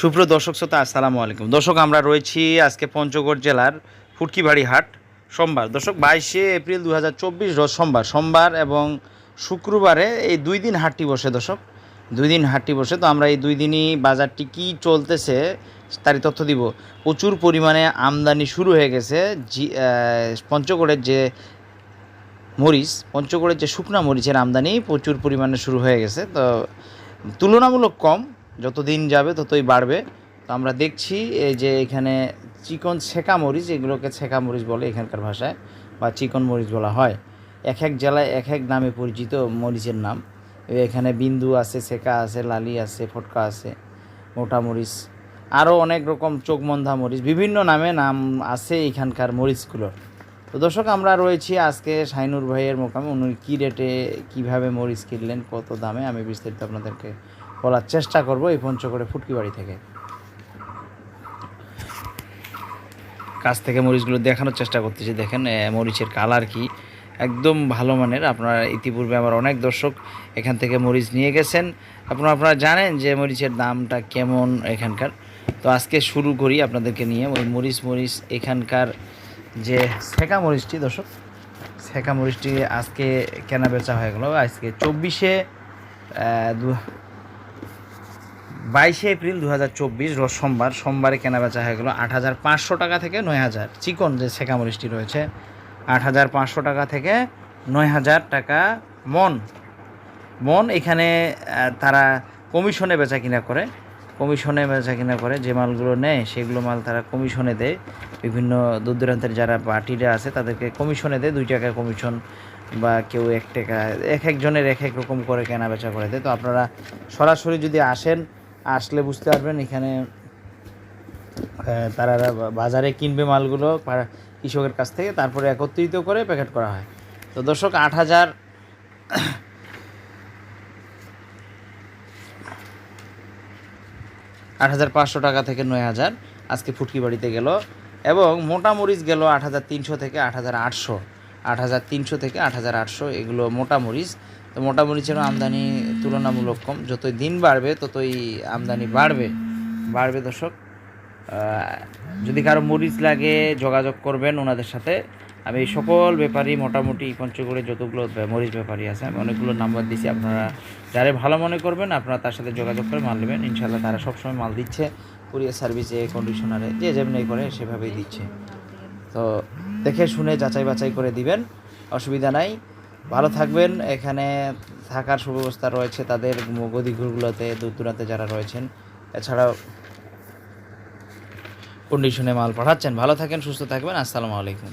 সুপ্রিয় দর্শক শ্রোতা, আসসালামু আলাইকুম। দর্শক, আমরা রয়েছি আজকে পঞ্চগড় জেলার ফুটকিবাড়ি হাট সোমবার। দর্শক, বাইশে এপ্রিল দু হাজার চব্বিশ রোজ সোমবার। সোমবার এবং শুক্রবারে এই দুই দিন হাটটি বসে দর্শক। দুই দিন হাটটি বসে। তো আমরা এই দুই দিনই বাজারটি কী চলতেছে তারই তথ্য দিব। প্রচুর পরিমাণে আমদানি শুরু হয়ে গেছে। জি পঞ্চগড়ের যে মরিচ, পঞ্চগড়ের যে শুকনা মরিচের আমদানি প্রচুর পরিমাণে শুরু হয়ে গেছে। তো তুলনামূলক কম। যত দিন যাবে ততই বাড়বে। তো আমরা দেখছি এই যে এখানে চিকন ছেঁকা মরিচ, এগুলোকে ছেঁকা মরিচ বলে এখানকার ভাষায়, বা চিকন মরিচ বলা হয়। এক এক জেলায় এক এক নামে পরিচিত মরিচের নাম। এখানে বিন্দু আছে, ছেঁকা আছে, লালি আছে, ফটকা আছে, মোটা মরিচ, আরও অনেক রকম চোখমন্ধা মরিচ, বিভিন্ন নামে নাম আছে এখানকার মরিচগুলোর। তো দর্শক, আমরা রয়েছি আজকে শাইনুর ভাইয়ের মোকামে। উনি কী রেটে, কীভাবে মরিচ কিনলেন, কত দামে, আমি বিস্তারিত আপনাদেরকে বলার চেষ্টা করব এই পঞ্চগড়ে ফুটকি বাড়ি থেকে। কাছ থেকে মরিচগুলো দেখানোর চেষ্টা করতেছি, দেখেন মরিচের কালার কি? একদম ভালো মানের। আপনারা ইতিপূর্বে আমার অনেক দর্শক এখান থেকে মরিচ নিয়ে গেছেন। আপনারা আপনারা জানেন যে মরিচের দামটা কেমন এখানকার। তো আজকে শুরু করি আপনাদেরকে নিয়ে ওই মরিচ মরিচ এখানকার যে ছেঁকা মরিচটি, দর্শক। ছেঁকা মরিচটি আজকে কেনা বেচা হয়ে গেল। আজকে চব্বিশে দু বাইশে এপ্রিল দু হাজার চব্বিশ রোজ সোমবার, সোমবারে কেনা বেচা হয়ে গেলো আট হাজার পাঁচশো টাকা থেকে নয় হাজার। চিকন যে ছেঁকা মরিচটি রয়েছে, আট হাজার পাঁচশো টাকা থেকে নয় হাজার টাকা মন। মন এখানে তারা কমিশনে বেচা কিনা করে। কমিশনে বেচা কিনা করে যে মালগুলো নেয়, সেগুলো মাল তারা কমিশনে দেয়। বিভিন্ন দূর দূরান্তের যারা পার্টিরা আছে, তাদেরকে কমিশনে দেয়। দুই টাকা কমিশন বা কেউ এক টাকা, এক একজনের এক এক রকম করে কেনা বেচা করে দেয়। তো আপনারা সরাসরি যদি আসেন আসলে বুঝতে পারবেন, এখানে তারা বাজারে কিনবে মালগুলো কৃষকের কাছ থেকে, তারপরে একত্রিত করে প্যাকেট করা হয়। তো দর্শক, আট হাজার আট হাজার পাঁচশো টাকা থেকে নয় হাজার আজকে ফুটকি বাড়িতে গেল এবং মোটা মরিচ গেল আট হাজার তিনশো থেকে আট হাজার আটশো। আট হাজার তিনশো থেকে আট হাজার আটশো, এগুলো মোটা মরিচ। তো মোটা মরিচেরও আমদানি তুলনামূলক কম। যতই দিন বাড়বে, ততই আমদানি বাড়বে। বাড়বে দর্শক। যদি কারও মরিচ লাগে, যোগাযোগ করবেন ওনাদের সাথে। আমি এই সকল ব্যাপারী মোটামুটি পঞ্চগড়ে যতগুলো মরিচ ব্যাপারী আছে, আমি অনেকগুলো নাম্বার দিচ্ছি আপনারা যারা ভালো মনে করবেন, আপনারা তার সাথে যোগাযোগ করে মাল নেবেন। ইনশাল্লাহ তারা সবসময় মাল দিচ্ছে। কুরিয়ার সার্ভিসে কন্ডিশনারে যে যেমনি করে, সেভাবেই দিচ্ছে। তো দেখে শুনে যাচাই বাছাই করে দিবেন। অসুবিধা নাই। ভালো থাকবেন। এখানে থাকার সুব্যবস্থা রয়েছে তাদের গদিঘুরগুলোতে দূর দূরান্তে যারা রয়েছেন। এছাড়াও কন্ডিশনে মাল পাঠাচ্ছেন। ভালো থাকেন, সুস্থ থাকবেন। আসসালামু আলাইকুম।